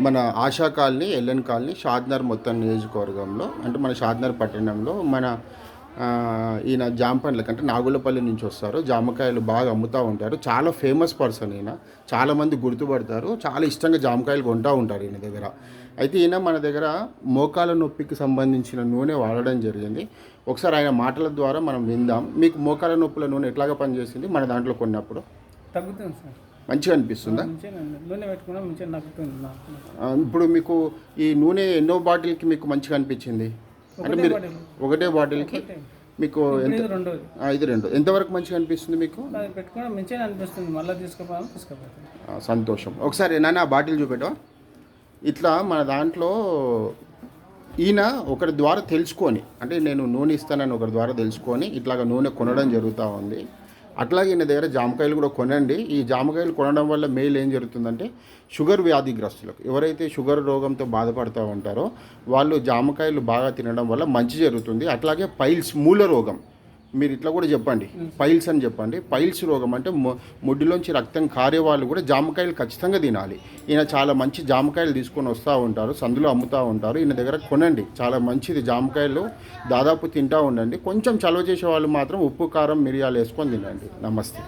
మన Asha colony LN colony Shadnagar మొత్తం నియోజకవర్గంలో అంటే మన షాద్నర్ పట్టణంలో మన ఈయన జామ పండ్లకి అంటే నాగులపల్లి నుంచి వస్తారు. జామకాయలు బాగా అమ్ముతూ ఉంటారు. చాలా ఫేమస్ పర్సన్ ఈయన. చాలామంది గుర్తుపడతారు. చాలా ఇష్టంగా జామకాయలు కొంటూ ఉంటారు ఈయన దగ్గర. అయితే ఈయన మన దగ్గర మోకాల నొప్పికి సంబంధించిన నూనె వాడడం జరిగింది. ఒకసారి ఆయన మాటల ద్వారా మనం విందాం. మీకు మోకాల నొప్పుల నూనె ఎట్లాగా పనిచేసింది? మన దాంట్లో కొన్నప్పుడు. తగ్గుతుంది సార్. మంచిగా అనిపిస్తుందా? నూనె పెట్టుకున్నా మంచిగా ఇప్పుడు మీకు ఈ నూనె ఎన్నో బాటిల్కి మీకు మంచిగా అనిపించింది? అంటే ఒకటే మీరు. ఒకటే బాటిల్కి మీకు ఎంత? ఇది రెండు. ఎంతవరకు మంచిగా అనిపిస్తుంది మీకు? అది పెట్టుకున్నా మంచిగా అనిపిస్తుంది. మళ్ళీ తీసుకుపోవాలి సంతోషం. ఒకసారి నాన్న ఆ బాటిల్ చూపెట్టవా? ఇట్లా మన దాంట్లో ఈయన ఒకరి ద్వారా తెలుసుకొని అంటే నేను నూనె ఇస్తానని ఒకరి ద్వారా తెలుసుకొని ఇట్లాగ నూనె కొనడం జరుగుతూ ఉంది. అట్లాగే నా దగ్గర జామకాయలు కూడా కొనండి. ఈ జామకాయలు కొనడం వల్ల మేలు ఏం జరుగుతుందంటే షుగర్ వ్యాధిగ్రస్తులకు ఎవరైతే షుగర్ రోగంతో బాధపడుతూ ఉంటారో వాళ్ళు జామకాయలు బాగా తినడం వల్ల మంచి జరుగుతుంది. అట్లాగే పైల్స్ మూల రోగం మీరు ఇట్లా కూడా చెప్పండి. పైల్స్ అని చెప్పండి. పైల్స్ రోగం అంటే ముడ్డిలోంచి రక్తం కారే వాళ్ళు కూడా జామకాయలు ఖచ్చితంగా తినాలి. ఈయన చాలా మంచి జామకాయలు తీసుకొని వస్తూ ఉంటారు సందులో అమ్ముతూ ఉంటారు. ఈయన దగ్గర కొనండి. చాలా మంచిది జామకాయలు. దాదాపు తింటూ ఉండండి. కొంచెం చలవ చేసే వాళ్ళు మాత్రం ఉప్పు కారం మిరియాలు వేసుకొని తినండి. నమస్తే.